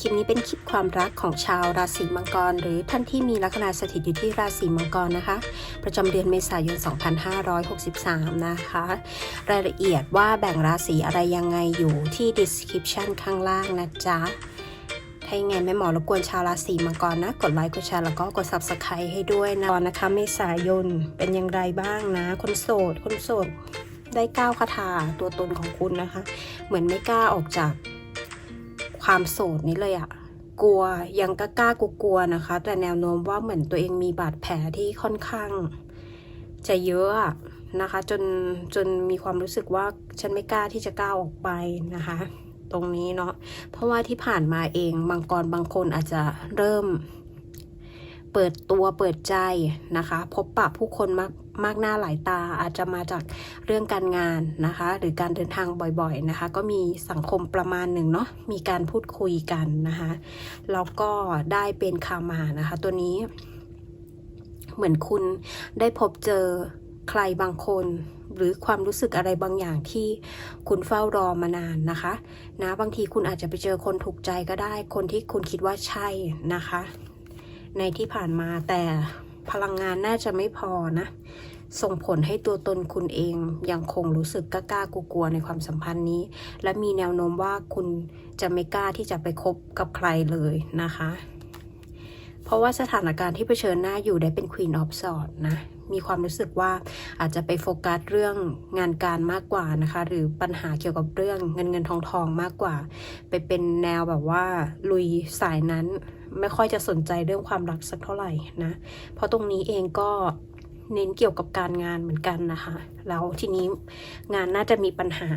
คลิปนี้เป็นคลิปความรักของชาวราศีมังกร หรือท่านที่มีลัคนาสถิตอยู่ที่ราศีมังกรนะคะ ประจำเดือนเมษายน 2563 นะคะ รายละเอียดว่าแบ่งราศีอะไรยังไงอยู่ที่ description ข้างล่างนะจ๊ะถ้ายังไงแม่หมอรบกวนชาวราศีมังกรนะ กดไลค์กดแชร์แล้วก็กด subscribe ให้ด้วยนะนะคะ เมษายนเป็นอย่างไรบ้างนะ คนโสดคนโสดได้ก้าวคาถาตัวตนของคุณนะคะ เหมือนไม่กล้าออกจาก ความโสดนี้เลยอะกลัวยังกล้ากล้ากลัวๆนะคะ แต่แนวโน้มว่าเหมือนตัวเองมีบาดแผลที่ค่อนข้าง จะเยอะอะนะคะ จนจนมีความรู้สึกว่าฉันไม่กล้าที่จะก้าวออกไปนะคะ ตรงนี้เนาะเพราะว่าที่ผ่านมาเองมังกรบางคนอาจจะเริ่ม เปิดตัวเปิดใจนะคะ พบปะผู้คนมากมากหน้าหลายตาอาจจะมาจากเรื่องการงานนะคะ หรือการเดินทางบ่อยๆนะคะ ก็มีสังคมประมาณหนึ่งเนาะมีการพูดคุยกันนะคะแล้วก็ได้เป็นคามานะคะ ตัวนี้ เหมือนคุณได้พบเจอใครบางคนหรือความรู้สึกอะไรบางอย่างที่คุณเฝ้ารอมานานนะคะนะบางทีคุณอาจจะไปเจอคนถูกใจก็ได้ คนที่คุณคิดว่าใช่นะคะ ในที่ผ่านมาแต่พลังงานน่าจะไม่พอนะ ส่งผลให้ตัวตนคุณเองยังคงรู้สึกกล้ากลัวในความสัมพันธ์นี้ และมีแนวโน้มว่าคุณจะไม่กล้าที่จะไปคบกับใครเลยนะคะ เพราะว่าสถานการณ์ที่เผชิญหน้าอยู่ได้เป็น Queen of Swords นะมีความรู้สึกว่าอาจจะไปโฟกัสเรื่องงานการมากกว่านะคะ หรือปัญหาเกี่ยวกับเรื่องเงินเงินทองทองมากกว่า ไปเป็นแนวแบบว่าลุยสายนั้น ไม่ค่อยจะสนใจเรื่องความรักสักเท่าไหร่นะ เพราะตรงนี้เองก็เน้นเกี่ยวกับการงานเหมือนกันนะคะ แล้วทีนี้งานน่าจะมีปัญหา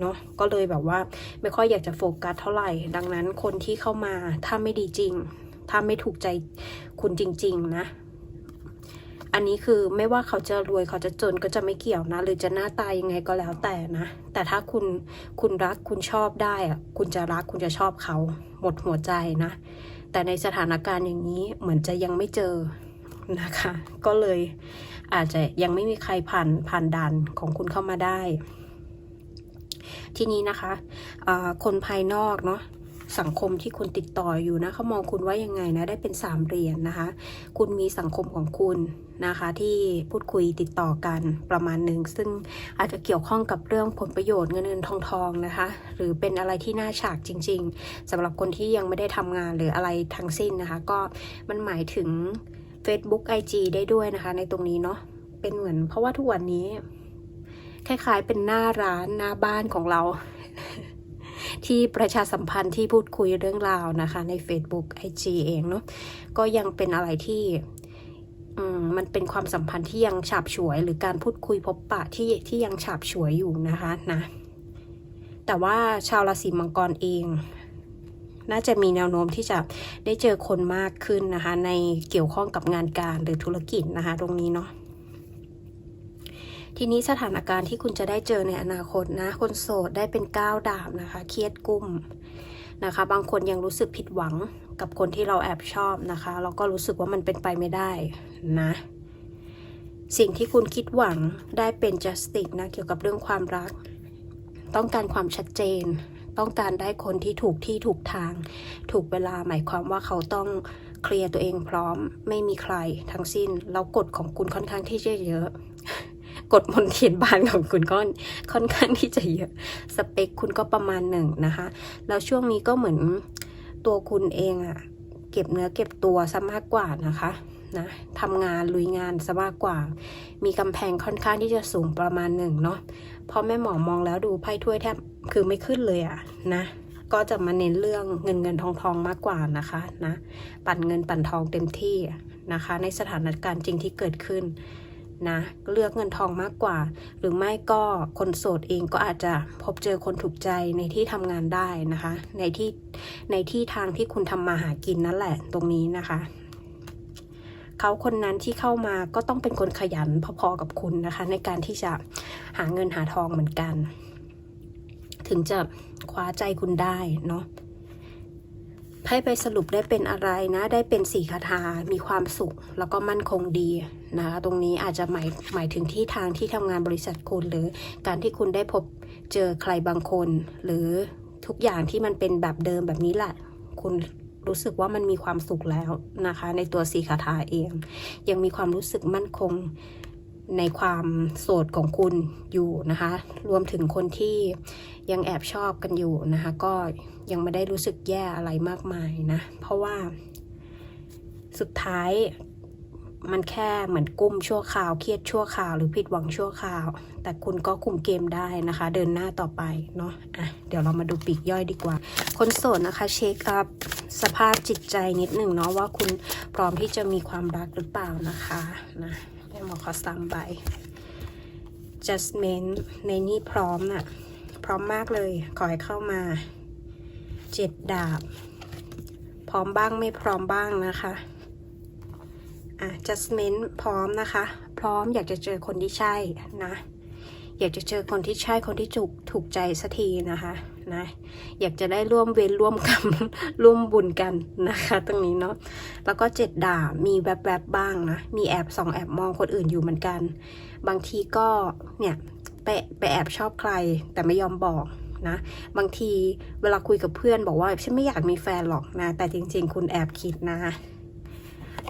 เนาะ ก็เลยแบบว่าไม่ค่อยอยากจะโฟกัสเท่าไหร่ ดังนั้นคนที่เข้ามาถ้าไม่ดีจริง ถ้าไม่ถูกใจคุณจริง ๆ นะอันนี้คือไม่ว่าเขาจะรวยเขาจะจนก็จะไม่เกี่ยวนะ หรือจะหน้าตายยังไงก็แล้วแต่นะ แต่ถ้าคุณคุณรักคุณชอบได้อะคุณจะรักคุณจะชอบเขาหมดหัวใจนะ แต่ในสถานการณ์อย่างนี้เหมือนจะยังไม่เจอนะคะ ก็เลยอาจจะยังไม่มีใครผ่านผ่านด่านของคุณเข้ามาได้ ทีนี้นะคะะคนภายนอกเนาะ สังคมที่คุณติดต่ออยู่นะเขามองคุณว่ายังไงนะได้เป็นสามเหรียญนนะคะ คุณมีสังคมของคุณนะคะ ที่พูดคุยติดต่อกันประมาณหนึ่งซึ่งอาจจะเกี่ยวข้องกับเรื่องผลประโยชน์เงินเงินทองทองนะคะ หรือเป็นอะไรที่น่าฉากจริง ๆสำหรับคนที่ยังไม่ได้ทำงานหรืออะไรทั้งสิ้นนะคะ ก็มันหมายถึง Facebook IG ได้ด้วยนะคะ ในตรงนี้เนาะเป็นเหมือน เพราะว่าทุกวันนี้ คล้ายๆเป็นหน้าร้านหน้าบ้านของเรา ที่ประชาสัมพันธ์ที่พูดคุยเรื่องราวนะคะ ใน Facebook IG เองเนาะก็ยังเป็นอะไรที่มมันเป็นความสัมพันธ์ที่ยังฉาบฉวย หรือการพูดคุยพบปะที่ที่ยังฉาบฉวยอยู่นะคะนะแต่ว่าชาวราศีมังกรเอง น่าจะมีแนวโน้มที่จะได้เจอคนมากขึ้นนะคะ ในเกี่ยวข้องกับงานการหรือธุรกิจนะคะ ตรงนี้เนาะ ทีนี้สถานการณ์ที่คุณจะได้เจอในอนาคตนะ คนโสดได้เป็นก้าวดาบนะคะ เครียดกุ้มนะคะ บางคนยังรู้สึกผิดหวังกับคนที่เราแอบชอบนะคะแล้วก็รู้สึกว่ามันเป็นไปไม่ได้นะ สิ่งที่คุณคิดหวังได้เป็น justice นะเกี่ยวกับเรื่องความรัก ต้องการความชัดเจน ต้องการได้คนที่ถูกที่ถูกทาง ถูกเวลาหมายความว่าเขาต้องเคลียร์ตัวเองพร้อม ไม่มีใครทั้งสิ้น แล้วกฎของคุณค่อนข้างที่จะเยอะ กฎมนเทียนบานของคุณก็ค่อนข้างที่จะเยอะ สเปคคุณก็ประมาณหนึ่งนะคะ แล้วช่วงนี้ก็เหมือนตัวคุณเองอะเก็บเนื้อเก็บตัวซะมากกว่านะคะนะทำงานลุยงานซะมากกว่า มีกำแพงค่อนข้างที่จะสูงประมาณหนึ่งเนาะเพราะแม่หมอมองแล้วดูไพ่ถ้วยแทบคือไม่ขึ้นเลยอะนะก็จะมาเน้นเรื่องเงินเงินทองทองมากกว่านะคะนะปั่นเงินปั่นทองเต็มที่นะคะ ในสถานการณ์จริงที่เกิดขึ้น นะเลือกเงินทองมากกว่า หรือไม่ก็คนโสดเองก็อาจจะพบเจอคนถูกใจในที่ทำงานได้นะคะ ในที่ในที่ทางที่คุณทำมาหากินนั่นแหละตรงนี้นะคะ เขาคนนั้นที่เข้ามาก็ต้องเป็นคนขยันพอๆกับคุณนะคะ ในการที่จะหาเงินหาทองเหมือนกัน ถึงจะคว้าใจคุณได้เนาะ ให้ไปสรุปได้เป็นอะไรนะ ได้เป็นสีคาถา มีความสุข แล้วก็มั่นคงดีนะคะตรงนี้อาจจะหมายหมายถึงที่ทางที่ทำงานบริษัทคุณหรือการที่คุณได้พบเจอใครบางคน หรือทุกอย่างที่มันเป็นแบบเดิมแบบนี้แหละ คุณรู้สึกว่ามันมีความสุขแล้วนะคะ ในตัวสีคาถาเอง ยังมีความรู้สึกมั่นคง ในความโสดของคุณอยู่นะคะ รวมถึงคนที่ยังแอบชอบกันอยู่นะคะ ก็ยังไม่ได้รู้สึกแย่อะไรมากมายนะ เพราะว่าสุดท้ายมันแค่เหมือนกุ้มชั่วคราว เครียดชั่วคราว หรือผิดหวังชั่วคราว แต่คุณก็คุมเกมได้นะคะ เดินหน้าต่อไปเนาะอะเดี๋ยวเรามาดูปีกย่อยดีกว่า คนโสดนะคะเช็คอัพสภาพจิตใจนิดหนึ่งเนาะว่าคุณพร้อมที่จะมีความรักหรือเปล่านะคะนะ แม่หมอขอสามใบ judgment ในนี่พร้อมน่ะ พร้อมมากเลย ขอให้เข้ามาเจ็ดดาบ พร้อมบ้างไม่พร้อมบ้างนะคะ อะ judgment พร้อมนะคะ พร้อมอยากจะเจอคนที่ใช่นะ อยากจะเจอคนที่ใช่คนที่ถูกถูกใจสักทีนะคะ นะ อยากจะได้ร่วมเวรร่วมกรรมร่วมบุญกันนะคะ ตรงนี้เนาะแล้วก็เจ็ดดาบมีแวบๆบบ้างนะ มีแอบสองแอบมองคนอื่นอยู่เหมือนกัน บางทีก็เนี่ยไปไปแอบชอบใครแต่ไม่ยอมบอกนะ บางทีเวลาคุยกับเพื่อนบอกว่าฉันไม่อยากมีแฟนหรอกนะ แต่จริง ๆ คุณแอบคิดนะ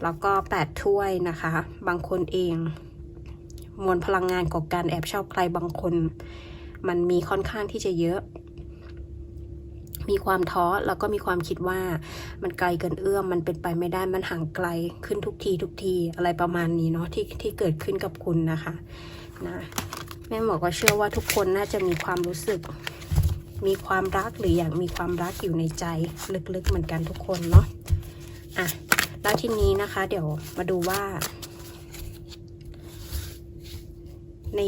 แล้วก็แปดถ้วยนะคะ บางคนเองมวลพลังงานของการแอบชอบใครบางคน มันมีค่อนข้างที่จะเยอะ มีความท้อแล้วก็มีความคิดว่ามันไกลเกินเอื้อมมันเป็นไปไม่ได้มันห่างไกลขึ้นทุกทีทุกทีอะไรประมาณนี้เนาะที่ที่เกิดขึ้นกับคุณนะคะนะแม่หมอก็เชื่อว่าทุกคนน่าจะมีความรู้สึก มีความรักหรืออยากมีความรักอยู่ในใจลึกๆเหมือนกันทุกคนเนาะอะแล้วทีนี้นะคะ เดี๋ยวมาดูว่า ใน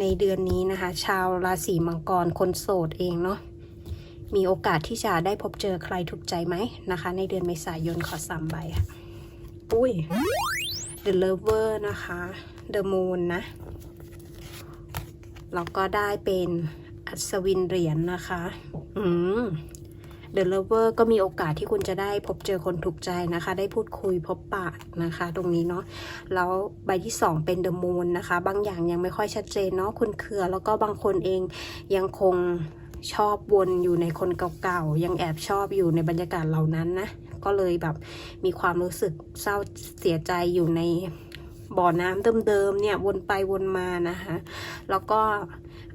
ในเดือนนี้นะคะ ชาวราศีมังกรคนโสดเองเนาะ มีโอกาสที่จะได้พบเจอใครถูกใจไหมนะคะ ในเดือนเมษายนขอสามใบค่ะอุ้ย The Lover นะคะ The Moon นะ แล้วก็ได้เป็นอัศวินเหรียญนนะคะ อืม The Lover ก็มีโอกาสที่คุณจะได้พบเจอคนถูกใจนะคะ ได้พูดคุยพบปะนะคะ ตรงนี้เนาะ แล้วใบที่ 2 เป็น The Moon นะคะ บางอย่างยังไม่ค่อยชัดเจนเนาะ คุณเครือ แล้วก็บางคนเองยังคง ชอบวนอยู่ในคนเก่าๆ ยังแอบชอบอยู่ในบรรยากาศเหล่านั้นนะ ก็เลยแบบมีความรู้สึกเศร้าเสียใจอยู่ในบ่อน้ำเดิมๆเนี่ยวนไปวนมานะคะ แล้วก็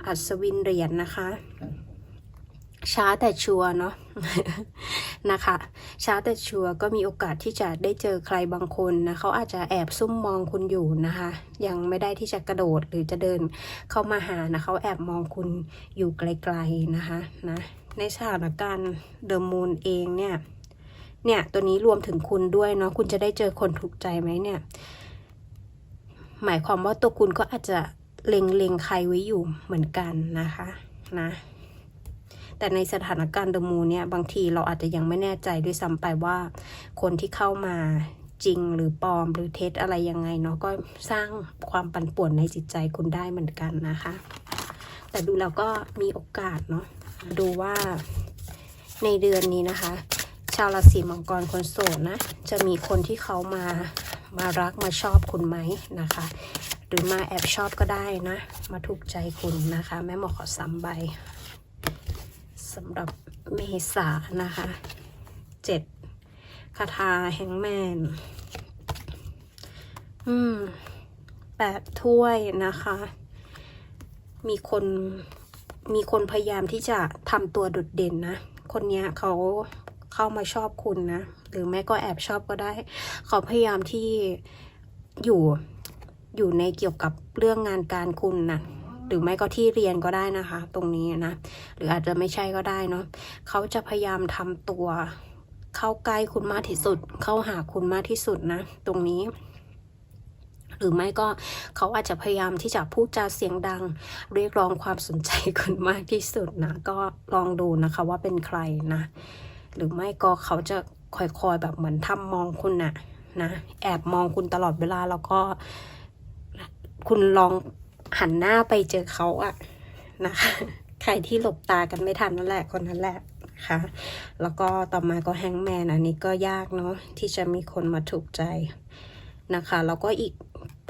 อัศวินเหรียญนะคะ ช้าแต่ชัวร์เนาะนะคะ ช้าแต่ชัวร์ก็มีโอกาสที่จะได้เจอใครบางคนนะเขาอาจจะแอบซุ่มมองคุณอยู่นะคะ ยังไม่ได้ที่จะกระโดดหรือจะเดินเข้ามาหานะเขาแอบมองคุณอยู่ไกลๆนะคะนะในสถานการณ์เดอะมูนเองเนี่ยเนี่ยตัวนี้รวมถึงคุณด้วยเนาะคุณจะได้เจอคนถูกใจไหมเนี่ย หมายความว่าตัวคุณก็อาจจะเล็งเลงๆใครไว้อยู่เหมือนกันนะคะ นะ แต่ในสถานการณ์เดอะมูนเนี่ยบางทีเราอาจจะยังไม่แน่ใจด้วยซ้ำไปว่า คนที่เข้ามาจริงหรือปลอมหรือเท็จอะไรยังไงเนาะก็สร้างความปั่นป่วนในจิตใจคุณได้เหมือนกันนะคะ แต่ดูแล้วก็มีโอกาสเนาะดูว่าในเดือนนี้นะคะ ชาวราศีมังกรคนโสดนะ จะมีคนที่เขามามารักมาชอบคุณไหมนะคะ หรือมาแอบชอบก็ได้นะ มาถูกใจคุณนะคะ แม่หมอขอซ้ำใบ สำหรับเมษานะคะเจ็ดคาถาแฮงแมน อืมแปดถ้วยนะคะ มีคนมีคนพยายามที่จะทำตัวโดดเด่นนะ คนเนี้ยเขาเข้ามาชอบคุณนะ หรือแม่ก็แอบชอบก็ได้ เขาพยายามที่อยู่อยู่ในเกี่ยวกับเรื่องงานการคุณนะ หรือไม่ก็ที่เรียนก็ได้นะคะ ตรงนี้นะ หรืออาจจะไม่ใช่ก็ได้เนาะเขาจะพยายามทำตัว เข้าใกล้คุณมากที่สุด เข้าหาคุณมากที่สุดนะ ตรงนี้หรือไม่ก็เขาอาจจะพยายามที่จะพูดจาเสียงดัง เรียกร้องความสนใจคุณมากที่สุดนะ ก็ลองดูนะคะว่าเป็นใครนะ หรือไม่ก็เขาจะคอยๆแบบเหมือนทำมองคุณน่ะนะ แอบมองคุณตลอดเวลาแล้วก็คุณลอง หันหน้าไปเจอเขาอะนะคะ ใครที่หลบตากันไม่ทันนั่นแหละคนนั้นแหละนะคะ แล้วก็ต่อมาก็แฮงแมนอันนี้ก็ยากเนาะที่จะมีคนมาถูกใจนะคะ แล้วก็อีก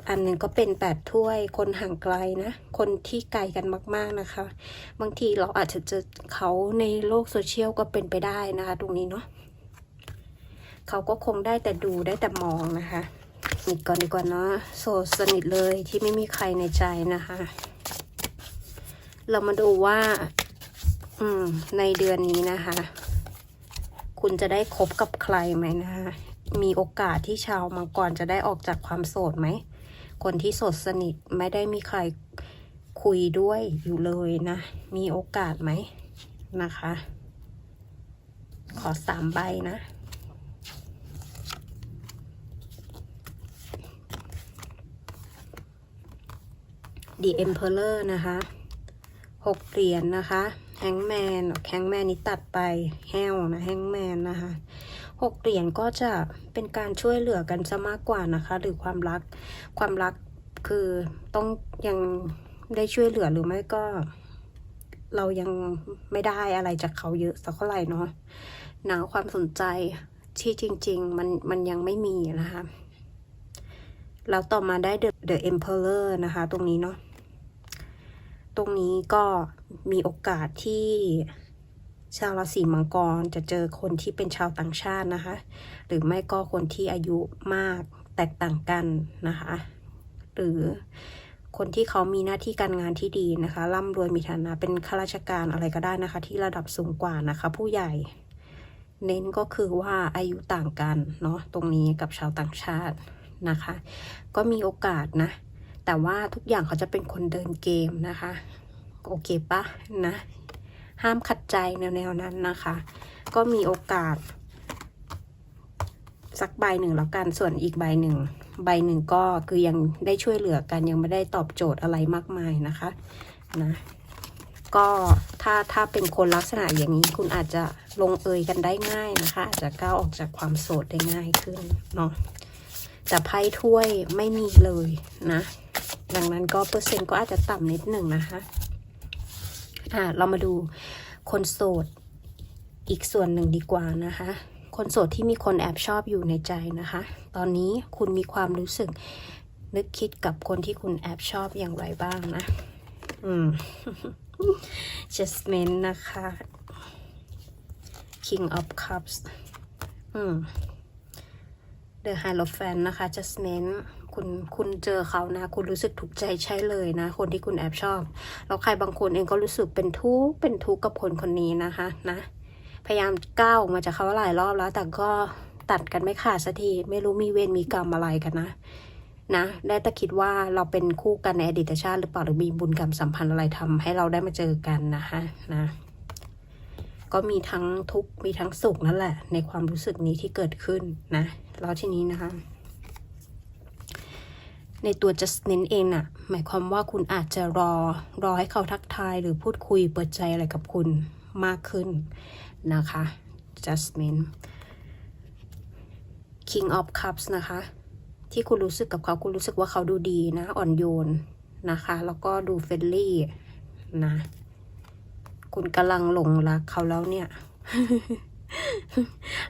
อันหนึงก็เป็นแปดถ้วย คนห่างไกลนะ คนที่ไกลกันมาก ๆนะคะ บางทีเราอาจจะเจอเขาในโลกโซเชียลก็เป็นไปได้นะคะ ตรงนี้เนาะเขาก็คงได้แต่ดูได้แต่มองนะคะ นี่ก่อนดีกว่าเนาะโสดสนิทเลยที่ไม่มีใครในใจนะคะ เรามาดูว่า อืม ในเดือนนี้นะคะ คุณจะได้คบกับใครไหมนะคะมีโอกาสที่ชาวมังกรจะได้ออกจากความโสดไหม คนที่โสดสนิทไม่ได้มีใครคุยด้วยอยู่เลยนะ มีโอกาสไหมนะคะ ขอสามใบนะ The Emperor นะคะหกเหรียญนะคะแฮงแมนแฮงแมนนี้ตัดไปแห้วนะแฮงแมนนะคะหกเหรียญก็จะเป็นการช่วยเหลือกันซะมากกว่านะคะ หรือความรักความรักคือต้องยังได้ช่วยเหลือหรือไม่ก็ เรายังไม่ได้อะไรจากเขาเยอะสักเท่าไหร่เนาะหนาความสนใจที่จริง ๆ มันมันยังไม่มีนะคะแล้วต่อมาได้ The The Emperor นะคะ ตรงนี้เนาะ ตรงนี้ก็มีโอกาสที่ชาวราศีมังกรจะเจอคนที่เป็นชาวต่างชาตินะคะ หรือไม่ก็คนที่อายุมากแตกต่างกันนะคะ หรือคนที่เขามีหน้าที่การงานที่ดีนะคะร่ำรวยมีฐานะเป็นข้าราชการอะไรก็ได้นะคะ ที่ระดับสูงกว่านะคะ ผู้ใหญ่เน้นก็คือว่าอายุต่างกันเนาะตรงนี้กับชาวต่างชาตินะคะ ก็มีโอกาสนะ แต่ว่าทุกอย่างเขาจะเป็นคนเดินเกมนะคะ โอเคปะนะ ห้ามขัดใจแนวๆนั้นนะคะ ก็มีโอกาส สักใบหนึ่งแล้วกันส่วนอีกใบหนึ่งใบหนึ่งก็คือยังได้ช่วยเหลือกันยังไม่ได้ตอบโจทย์อะไรมากมายนะคะนะก็ถ้าถ้าเป็นคนลักษณะอย่างนี้คุณอาจจะลงเอยกันได้ง่ายนะคะ อาจจะก้าวออกจากความโสดได้ง่ายขึ้นเนาะ แต่ไพ่ถ้วยไม่มีเลยนะ ดังนั้นก็เปอร์เซ็นต์ก็อาจจะต่ำนิดหนึ่งนะคะ อ่าเรามาดูคนโสดอีกส่วนหนึ่งดีกว่านะคะ คนโสดที่มีคนแอบชอบอยู่ในใจนะคะ ตอนนี้คุณมีความรู้สึกนึกคิดกับคนที่คุณแอบชอบอย่างไรบ้างนะ อืม Jasmine นะคะ King of Cups อืม The Hierophant นะคะ Jasmine คุณคุณเจอเขานะ คุณรู้สึกถูกใจใช่เลยนะ คนที่คุณแอบชอบ แล้วใครบางคนเองก็รู้สึกเป็นทุกข์เป็นทุกข์กับคนคนนี้นะคะนะ พยายามก้าวมาจากเขาหลายรอบแล้ว แต่ก็ตัดกันไม่ขาดสักที ไม่รู้มีเวรมีกรรมอะไรกันนะนะได้แต่คิดว่าเราเป็นคู่กันในอดีตชาติหรือเปล่าหรือมีบุญกรรมสัมพันธ์อะไรทำให้เราได้มาเจอกันนะคะนะ ก็มีทั้งทุกข์มีทั้งสุขนั่นแหละ ในความรู้สึกนี้ที่เกิดขึ้นนะแล้วทีนี้นะคะ ในตัวจัสมินเองน่ะ หมายความว่าคุณอาจจะรอรอให้เขาทักทายหรือพูดคุยเปิดใจอะไรกับคุณมากขึ้นนะคะจัสมิน King of Cups นะคะ ที่คุณรู้สึกกับเขาคุณรู้สึกว่าเขาดูดีนะ อ่อนโยนนะคะ แล้วก็ดูเฟรนลี่นะ คุณกำลังหลงรักเขาแล้วเนี่ย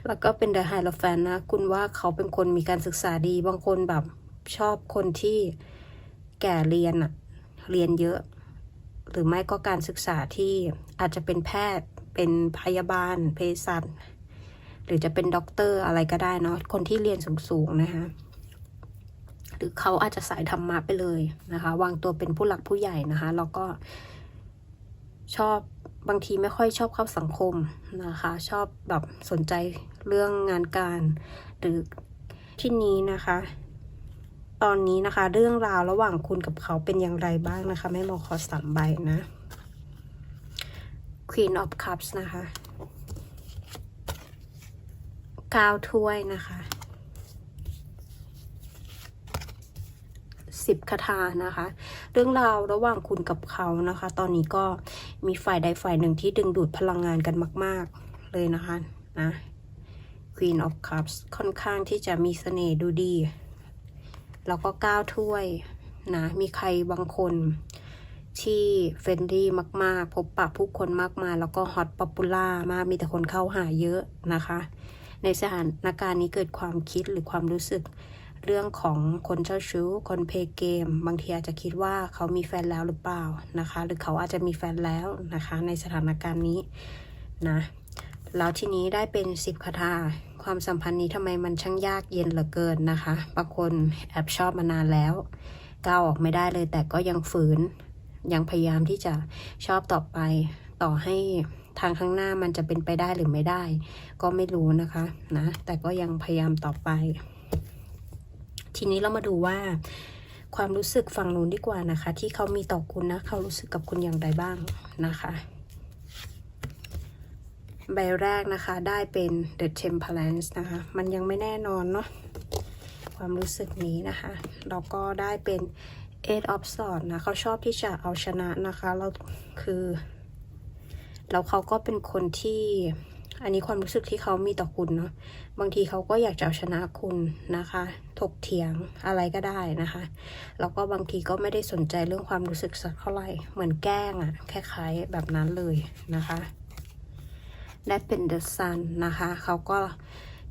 แล้วก็เป็น The High f a n นะ คุณว่าเขาเป็นคนมีการศึกษาดี บางคนแบบชอบคนที่แก่เรียนอะเรียนเยอะ หรือไม่ก็การศึกษาที่อาจจะเป็นแพทย์ เป็นพยาบาลเภสัชหรือจะเป็นด็อกเตอร์อะไรก็ได้เนาะ คนที่เรียนสูงๆนะคะหรือเขาอาจจะสายธรรมะไปเลยนะคะ วางตัวเป็นผู้หลักผู้ใหญ่นะคะ แล้วก็ชอบ บางทีไม่ค่อยชอบเข้าสังคมนะคะ ชอบแบบสนใจเรื่องงานการหรือที่นี้นะคะ ตอนนี้นะคะ เรื่องราวระหว่างคุณกับเขาเป็นอย่างไรบ้างนะคะไม่บอกขอสามใบนะ Queen of Cups นะคะก้าถ้วยนะคะสิบคาถานะคะ เรื่องราวระหว่างคุณกับเขานะคะ ตอนนี้ก็ มีฝ่ายใดฝ่ายหนึ่งที่ดึงดูดพลังงานกันมาก ๆ เลยนะคะนะ Queen of Cups ค่อนข้างที่จะมีเสน่ห์ดูดี แล้วก็ก้าวถ้วยนะ มีใครบางคนที่เฟรนดี้มาก ๆ พบปะผู้คนมากมาย แล้วก็ฮอตป๊อปปูล่ามาก มีแต่คนเข้าหาเยอะนะคะ ในสถานการณ์นี้เกิดความคิดหรือความรู้สึก เรื่องของคนเจ้าชู้ คนเพลย์เกม บางทีอาจจะคิดว่าเขามีแฟนแล้วหรือเปล่านะคะ หรือเขาอาจจะมีแฟนแล้วนะคะ ในสถานการณ์นี้นะแล้วทีนี้ได้เป็นสิบคาถาความสัมพันธ์นี้ทำไมมันช่างยากเย็นเหลือเกินนะคะบางคนแอบชอบมานานแล้วก้าวออกไม่ได้เลยแต่ก็ยังฝืน ยังพยายามที่จะชอบต่อไป ต่อให้ทางข้างหน้ามันจะเป็นไปได้หรือไม่ได้ ก็ไม่รู้นะคะนะแต่ก็ยังพยายามต่อไป ทีนี้เรามาดูว่า ความรู้สึกฝั่งนู้นดีกว่านะคะ ที่เขามีต่อคุณนะ เขารู้สึกกับคุณอย่างไรบ้างนะคะ ใบแรกนะคะได้เป็น The Temperance นะคะ มันยังไม่แน่นอนเนาะความรู้สึกนี้นะคะแล้วก็ได้เป็น Eight of Swords นะเขาชอบที่จะเอาชนะนะคะแล้วคือแล้วเขาก็เป็นคนที่ อันนี้ความรู้สึกที่เขามีต่อคุณเนาะบางทีเขาก็อยากจะเอาชนะคุณนะคะ ถกเถียงอะไรก็ได้นะคะแล้วก็บางทีก็ไม่ได้สนใจเรื่องความรู้สึกสักเท่าไหร่เหมือนแกล้งอะคล้ายๆแบบนั้นเลยนะคะได้เป็น The Sun นะคะ เขาก็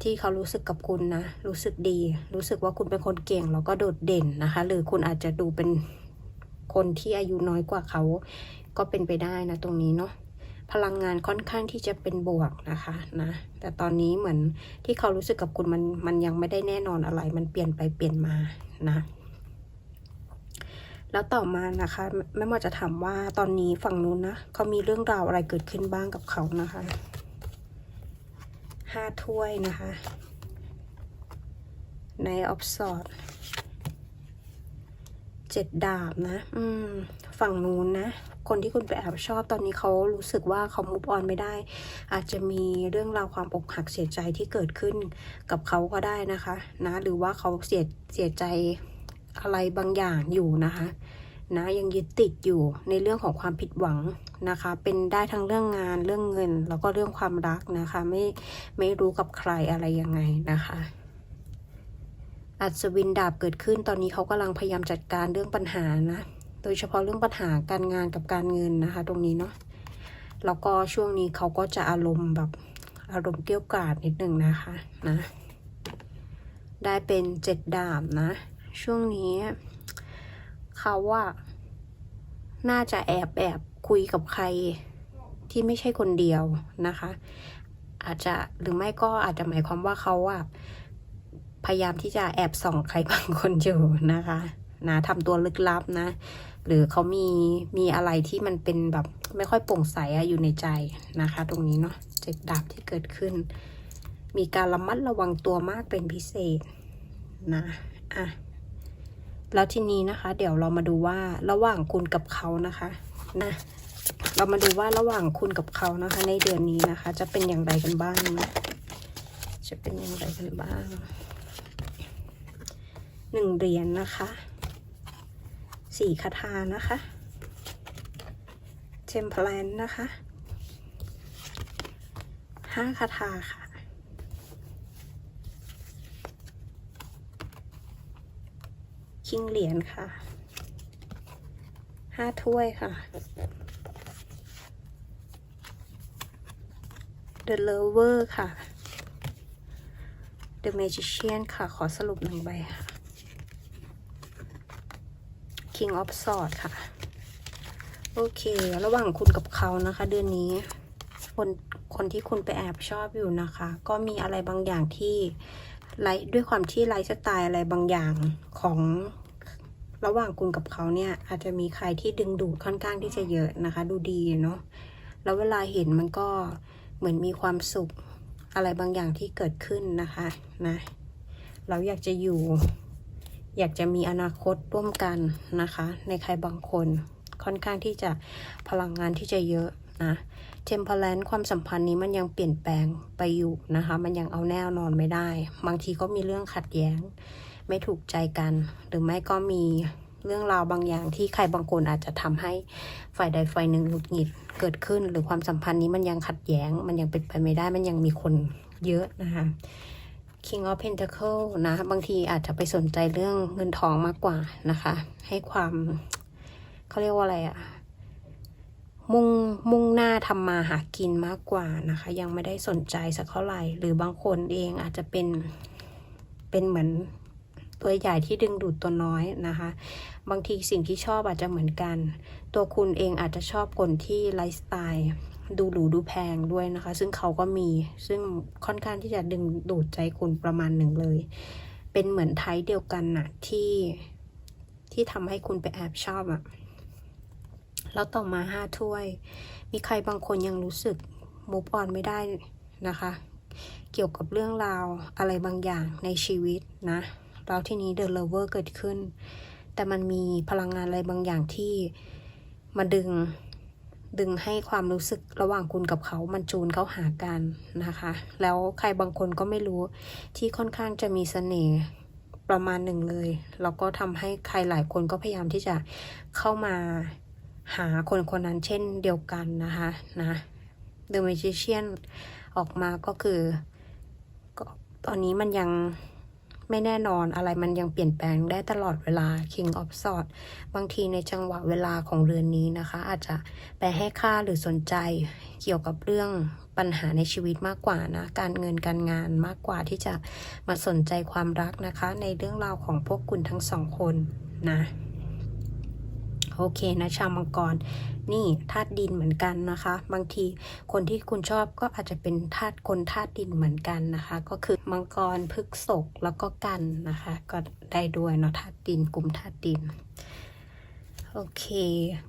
ที่เขารู้สึกกับคุณนะ รู้สึกดี รู้สึกว่าคุณเป็นคนเก่งแล้วก็โดดเด่นนะคะ หรือคุณอาจจะดูเป็นคนที่อายุน้อยกว่าเขา ก็เป็นไปได้นะตรงนี้เนาะ พลังงานค่อนข้างที่จะเป็นบวกนะคะนะแต่ตอนนี้เหมือนที่เขารู้สึกกับคุณมันมันยังไม่ได้แน่นอนอะไร มันเปลี่ยนไปเปลี่ยนมานะแล้วต่อมานะคะแม่หมอจะถามว่าตอนนี้ฝั่งนู้นนะเขามีเรื่องราวอะไรเกิดขึ้นบ้างกับเขานะคะห้าถ้วยนะคะในออฟสอดเจ็ดดาบนะ อืม ฝั่งนู้นนะ คนที่คุณไปแอบชอบตอนนี้เขารู้สึกว่าเขามุฟออนไม่ได้ อาจจะมีเรื่องราวความอกหักเสียใจที่เกิดขึ้นกับเขาก็ได้นะคะนะหรือว่าเขาเสียเสียใจอะไรบางอย่างอยู่นะคะนะยังยึดติดอยู่ในเรื่องของความผิดหวังนะคะ เป็นได้ทั้งเรื่องงานเรื่องเงิน แล้วก็เรื่องความรักนะคะไม่ไม่รู้กับใครอะไรยังไงนะคะอัศวินดาบเกิดขึ้นตอนนี้เขากำลังพยายามจัดการเรื่องปัญหานะ โดยเฉพาะเรื่องปัญหาการงานกับการเงินนะคะ ตรงนี้เนาะแล้วก็ช่วงนี้เขาก็จะอารมณ์แบบอารมณ์เกี้ยวกราดนิดหนึ่งนะคะนะ ได้เป็นเจ็ดดาบนะ ช่วงนี้เขาว่า น่าจะแอบแอบคุยกับใครที่ไม่ใช่คนเดียวนะคะ อาจจะหรือไม่ก็อาจจะหมายความว่าเขาอะพยายามที่จะแอบส่องใครบางคนอยู่นะคะ นะทำตัวลึกลับนะ หรือเขามีมีอะไรที่มันเป็นแบบไม่ค่อยโปร่งใสอะอยู่ในใจนะคะ ตรงนี้เนาะเจ็ดดาบที่เกิดขึ้น มีการระมัดระวังตัวมากเป็นพิเศษนะอะแล้วทีนี้นะคะ เดี๋ยวเรามาดูว่าระหว่างคุณกับเขานะคะนะเรามาดูว่าระหว่างคุณกับเขานะคะ ในเดือนนี้นะคะ จะเป็นอย่างไรกันบ้างนะจะเป็นอย่างไรกันบ้างหนึ่งเหรียญนนะคะ สี่คาถานะคะเทมเพลนนะคะห้าคาถาค่ะคิงเหรียญค่ะห้าถ้วยค่ะ The Lover ค่ะ The Magician ค่ะ ขอสรุปหนึ่งใบค่ะ King of Swords ค่ะ โอเค ระหว่างคุณกับเขานะคะ เดือนนี้ คนคนที่คุณไปแอบชอบอยู่นะคะ ก็มีอะไรบางอย่างที่ไลด้วยความที่ไลฟ์สไตล์อะไรบางอย่างของระหว่างคุณกับเขาเนี่ย อาจจะมีใครที่ดึงดูดค่อนข้างที่จะเยอะนะคะ ดูดีเนาะแล้วเวลาเห็นมันก็เหมือนมีความสุขอะไรบางอย่างที่เกิดขึ้นนะคะนะ เราอยากจะอยู่ อยากจะมีอนาคตร่วมกันนะคะ ในใครบางคนค่อนข้างที่จะพลังงานที่จะเยอะนะเทมเพลนความสัมพันธ์นี้มันยังเปลี่ยนแปลงไปอยู่นะคะ มันยังเอาแน่นอนไม่ได้ บางทีก็มีเรื่องขัดแย้ง ไม่ถูกใจกัน หรือไม่ก็มีเรื่องราวบางอย่างที่ใครบางคนอาจจะทำให้ฝ่ายใดฝ่ายหนึ่งหงุดหงิดเกิดขึ้น หรือความสัมพันธ์นี้มันยังขัดแย้ง มันยังเป็นไปไม่ได้ มันยังมีคนเยอะนะคะ King of Pentacle นะ บางทีอาจจะไปสนใจเรื่องเงินทองมากกว่านะคะ ให้ความเขาเรียกว่าอะไรอะมุ่งมุ่งหน้าทำมาหากินมากกว่านะคะ ยังไม่ได้สนใจสักเท่าไหร่ หรือบางคนเองอาจจะเป็นเป็นเหมือนตัวใหญ่ที่ดึงดูดตัวน้อยนะคะ บางทีสิ่งที่ชอบอาจจะเหมือนกัน ตัวคุณเองอาจจะชอบคนที่ไลฟ์สไตล์ ดูหรูดูแพงด้วยนะคะ ซึ่งเขาก็มีซึ่งค่อนข้างที่จะดึงดูดใจคุณประมาณหนึ่งเลย เป็นเหมือนไทป์เดียวกันน่ะที่ที่ทำให้คุณไปแอบชอบอะ่ะแล้วต่อมาห้าถ้วย มีใครบางคนยังรู้สึกมูฟออนไม่ได้นะคะ เกี่ยวกับเรื่องราวอะไรบางอย่างในชีวิตนะแล้วที่นี้เดอะเลเวอร์เกิดขึ้น แต่มันมีพลังงานอะไรบางอย่างที่มาดึง ดึงให้ความรู้สึกระหว่างคุณกับเขามันจูนเข้าหากันนะคะ แล้วใครบางคนก็ไม่รู้ที่ค่อนข้างจะมีเสน่ห์ประมาณหนึ่งเลย แล้วก็ทำให้ใครหลายคนก็พยายามที่จะเข้ามาหาคนคนนั้นเช่นเดียวกันนะคะนะ The Magician ออกมาก็คือตอนนี้มันยัง ไม่แน่นอนอะไรมันยังเปลี่ยนแปลงได้ตลอดเวลา King of s w o r d บางทีในจังหวะเวลาของเรือนนี้นะคะ อาจจะไปให้ค่าหรือสนใจเกี่ยวกับเรื่องปัญหาในชีวิตมากกว่านะ การเงินการงานมากกว่าที่จะมาสนใจความรักนะคะ ในเรื่องราวของพวกคุณทั้งสองคนนะ โอเคนะชาวมังกร นี่ธาตุดินเหมือนกันนะคะ บางทีคนที่คุณชอบก็อาจจะเป็นธาตุคนธาตุดินเหมือนกันนะคะ ก็คือมังกรพฤกษกแล้วก็กันนะคะ ก็ได้ด้วยเนาะธาตุดินกลุ่มธาตุดินโอเค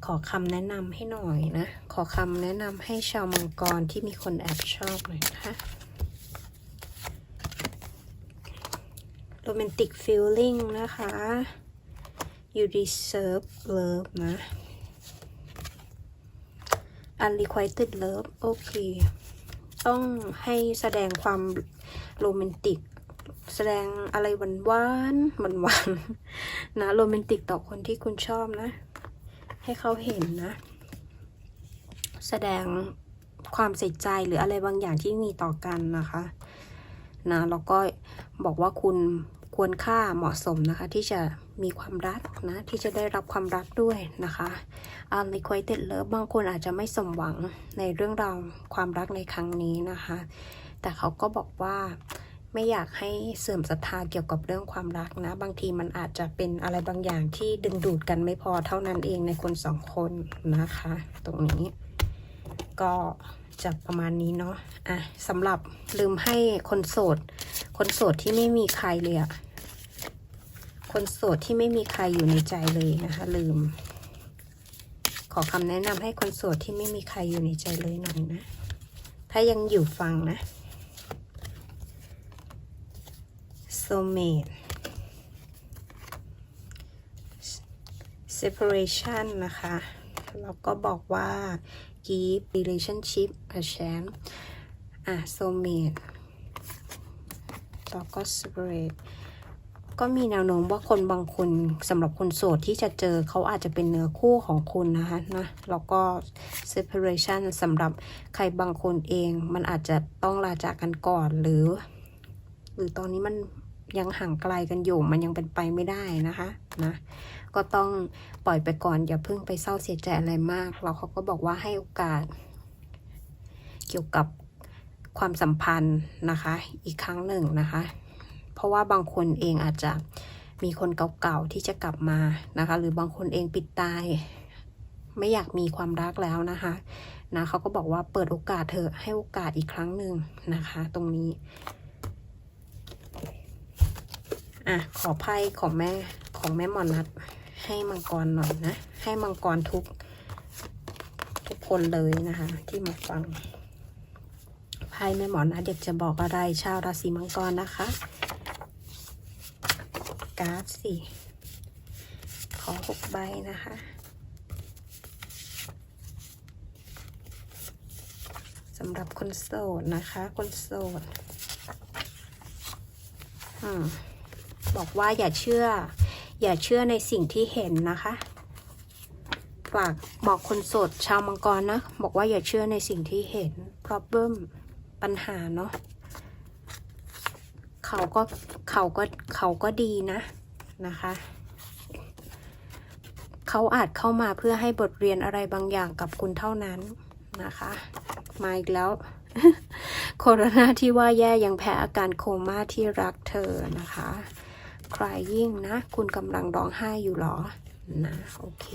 ขอคำแนะนำให้หน่อยนะ ขอคำแนะนำให้ชาวมังกรที่มีคนแอบชอบหน่อยนะคะโรแมนติกฟีลลิ่งนะคะ you deserve love นะ unrequited love โอเค ต้องให้แสดงความโรแมนติก แสดงอะไรหวานหวานหวานหวานๆนะโรแมนติกต่อคนที่คุณชอบนะ ให้เขาเห็นนะ แสดงความใส่ใจหรืออะไรบางอย่างที่มีต่อกันนะคะนะแล้วก็บอกว่าคุณ ควรค่าเหมาะสมนะคะ ที่จะมีความรักนะ ที่จะได้รับความรักด้วยนะคะ unrequited love บางคนอาจจะไม่สมหวังในเรื่องราวความรักในครั้งนี้นะคะ แต่เขาก็บอกว่าไม่อยากให้เสื่อมศรัทธาเกี่ยวกับเรื่องความรักนะ บางทีมันอาจจะเป็นอะไรบางอย่างที่ดึงดูดกันไม่พอเท่านั้นเองในคนสองคนนะคะ ตรงนี้ก็ จะประมาณนี้เนาะอะสำหรับลืมให้คนโสด คนโสดที่ไม่มีใครเลยอะคนโสดที่ไม่มีใครอยู่ในใจเลยนะคะ ลืม ขอคำแนะนำให้คนโสดที่ไม่มีใครอยู่ในใจเลยหน่อยนะ ถ้ายังอยู่ฟังนะ soulmate separation นะคะ แล้วก็บอกว่า give relationship a chance อะ soulmate แล้วก็ separate ก็มีแนวโน้มว่าคนบางคนสำหรับคนโสดที่จะเจอเขาอาจจะเป็นเนื้อคู่ของคุณนะคะนะแล้วก็ separation สำหรับใครบางคนเองมันอาจจะต้องลาจากกันก่อนหรือ หรือตอนนี้มันยังห่างไกลกันอยู่มันยังเป็นไปไม่ได้นะคะนะ ก็ต้องปล่อยไปก่อน อย่าเพิ่งไปเศร้าเสียใจอะไรมากแล้วเขาก็บอกว่าให้โอกาส เกี่ยวกับความสัมพันธ์นะคะ อีกครั้งหนึ่งนะคะ เพราะว่าบางคนเองอาจจะมีคนเก่าๆที่จะกลับมานะคะ หรือบางคนเองปิดตายไม่อยากมีความรักแล้วนะคะนะเขาก็บอกว่าเปิดโอกาสเถอให้โอกาสอีกครั้งหนึ่งนะคะ ตรงนี้อะขอไพ่ของแม่ของแม่หมอนัด ให้มังกรหน่อยนะ ให้มังกรทุก ทุกคนเลยนะคะ ที่มาฟังไพ่แม่หมอนัดเด็กจะบอกอะไรชาวราศีมังกรนะคะ การ์ดสี่ขอหกใบนะคะสำหรับคนโสดนะคะ คนโสดอืมบอกว่าอย่าเชื่อ อย่าเชื่อในสิ่งที่เห็นนะคะ ฝากบอกคนโสดชาวมังกรนะ บอกว่าอย่าเชื่อในสิ่งที่เห็น problem ปัญหาเนาะเขาก็เขาก็เขาก็ดีนะนะคะ เขาอาจเข้ามาเพื่อให้บทเรียนอะไรบางอย่างกับคุณเท่านั้นนะคะ มาอีกแล้ว โคโรนาที่ว่าแย่ยังแพ้อาการโคม่าที่รักเธอนะคะ crying นะ คุณกำลังร้องไห้อยู่หรอ นะ โอเค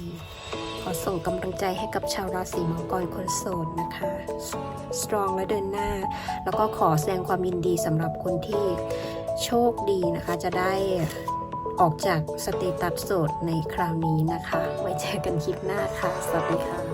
ขอส่งกำลังใจให้กับชาวราศีมังกรคนโสดนะคะ strong และเดินหน้า แล้วก็ขอแสดงความยินดีสำหรับคนที่โชคดีนะคะ จะได้ออกจากสเตตัสโสดในคราวนี้นะคะ ไว้เจอกันคลิปหน้าค่ะ สวัสดีค่ะ